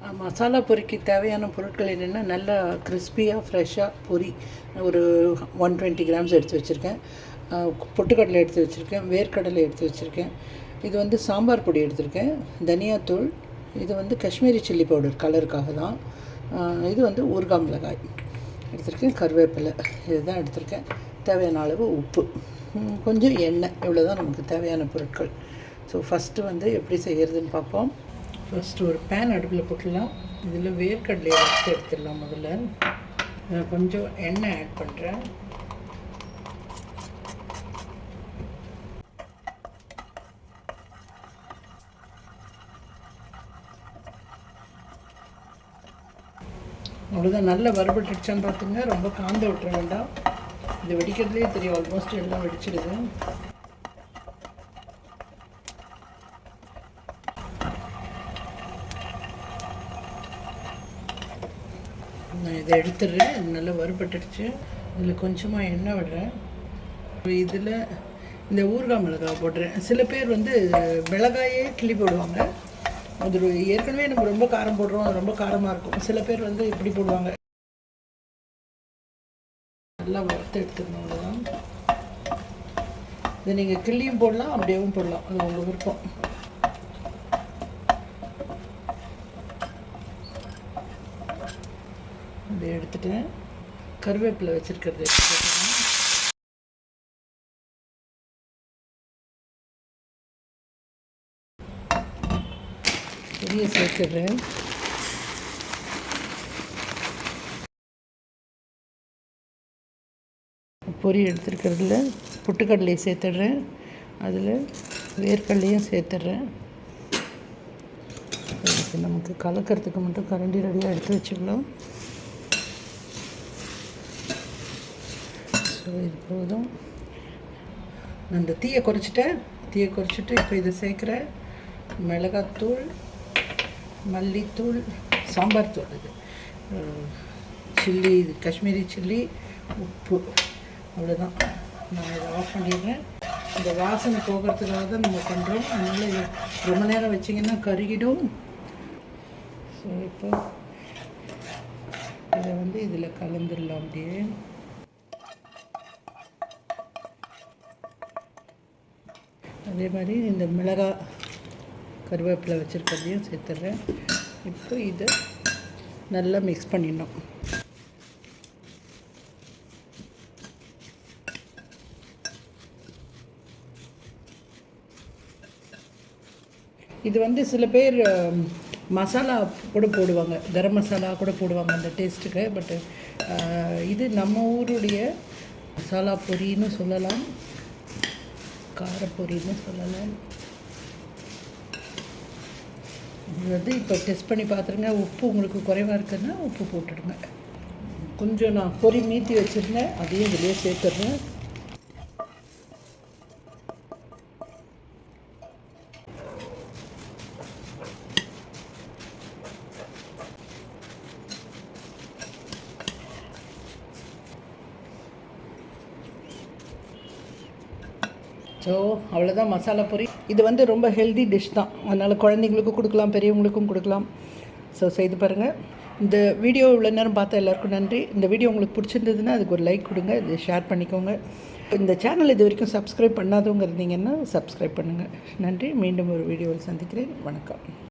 மசாலா பொரிக்கு தேவையான பொருட்கள் என்னென்னா நல்லா கிறிஸ்பியாக ஃப்ரெஷ்ஷாக பொரி ஒரு ஒன் டுவெண்ட்டி கிராம்ஸ் எடுத்து வச்சுருக்கேன். பொட்டுக்கடலை எடுத்து வச்சுருக்கேன். வேர்க்கடலை எடுத்து வச்சுருக்கேன். இது வந்து சாம்பார் பொடி எடுத்திருக்கேன். தனியாத்தூள். இது வந்து காஷ்மீரி சில்லி பவுடர் கலருக்காக தான். இது வந்து ஊறுகாய் மிளகாய் எடுத்திருக்கேன். கருவேப்பிலை. இதுதான் எடுத்திருக்கேன். தேவையான அளவு உப்பு. கொஞ்சம் எண்ணெய். இவ்வளோ தான் நமக்கு தேவையான பொருட்கள். ஸோ ஃபஸ்ட்டு வந்து எப்படி செய்கிறதுன்னு பார்ப்போம். ஃபஸ்ட்டு ஒரு பேன் அடுப்பில் போட்டுடலாம். இதில் வேர்க்கடலையை வறுத்து எடுத்துடலாம் முதல்ல. கொஞ்சம் எண்ணெய் ஆட் பண்ணுறேன் அவ்வளோதான் நல்லா வறுபட்டுடுச்சான்னு பார்த்துங்க. ரொம்ப காந்த விட்டுற வேண்டாம். இது வெடிக்கிறதுலே தெரியும். ஆல்மோஸ்ட் எல்லாம் வெடிச்சிடுது. நான் இதை எடுத்துடுறேன். இது நல்லா வறுபட்டுடுச்சு. இதில் கொஞ்சமாக எண்ணெய் விடுறேன். இதில் இந்த ஊறுகாய் மிளகாய் போடுறேன் சில பேர் வந்து மிளகாயே கிள்ளி போடுவாங்க. அது ஏற்கனவே நம்ம ரொம்ப காரம் போடுறோம். ரொம்ப காரமாக இருக்கும். சில பேர் வந்து இப்படி போடுவாங்க. நல்லா வறுத்து எடுத்துக்கணும் அவ்வளோதான் இதை நீங்கள் கிள்ளியும் போடலாம் அப்படியேவும் போடலாம். அது உங்கள் விருப்பம் இதை எடுத்துட்டேன் கருவேப்பிலை வச்சுருக்கிறது. பெரிய சேர்த்துடுறேன். பொரி எடுத்துருக்கிறதுல புட்டுக்கடலையை சேர்த்துடுறேன். அதில் வேர்க்கடலையும் சேர்த்துடுறேன். நமக்கு கலக்கிறதுக்கு மட்டும் கரண்டி ரெடியாக எடுத்து வச்சுக்கலாம் ஸோ இது போதும். அந்த தீயை குறைச்சிட்டேன். தீயை குறைச்சிட்டு இப்போ இதை சேர்க்குறேன் மிளகாத்தூள் மல்லித்தூள் சாம்பார் தூள் இது. சில்லி காஷ்மீரி சில்லி உப்பு. அவ்வளோதான் நான் இதை ஆஃப் பண்ணிடுறேன். இந்த வாசனை போகிறதுக்காக தான் நம்ம பண்ணுறோம் அதனால் ரொம்ப நேரம் வச்சிங்கன்னா கருகிடும். ஸோ இப்போ இதை வந்து இதில் கலந்துடலாம் அப்படியே. அதே மாதிரி இந்த மிளகாய் கருவேப்பிலை வச்சுருக்கிறதையும் சேர்த்துட்றேன். இப்போ இதை நல்லா மிக்ஸ் பண்ணிடணும். இது வந்து சில பேர் மசாலா கூட போடுவாங்க. கரம் மசாலா கூட போடுவாங்க அந்த டேஸ்ட்டுக்கு பட்டு இது நம்ம ஊருடைய மசாலா பொரின்னு சொல்லலாம். காரப்பொரின்னு சொல்லலாம். இது வந்து இப்போ டெஸ்ட் பண்ணி பார்த்துருங்க. உப்பு உங்களுக்கு குறைவாக இருக்குன்னா உப்பு போட்டுடுங்க. கொஞ்சம் நான் பொரி மீத்தி வச்சுருந்தேன். அதையும் இதிலே சேர்த்துறேன் ஸோ அவ்வளோதான் மசாலா பொரி. இது வந்து ரொம்ப ஹெல்தி டிஷ் தான். அதனால் குழந்தைங்களுக்கும் கொடுக்கலாம் பெரியவங்களுக்கும் கொடுக்கலாம். ஸோ செய்து பாருங்கள் இந்த வீடியோ இவ்வளோ நேரம் பார்த்த எல்லாருக்கும் நன்றி. இந்த வீடியோ உங்களுக்கு பிடிச்சிருந்ததுன்னா அதுக்கு ஒரு லைக் கொடுங்க. இது ஷேர் பண்ணிக்கோங்க. இந்த சேனல் இது வரைக்கும் சப்ஸ்கிரைப் பண்ணாதவங்க இருந்தீங்கன்னா சப்ஸ்கிரைப் பண்ணுங்கள் நன்றி. மீண்டும் ஒரு வீடியோவில் சந்திக்கிறேன். வணக்கம்.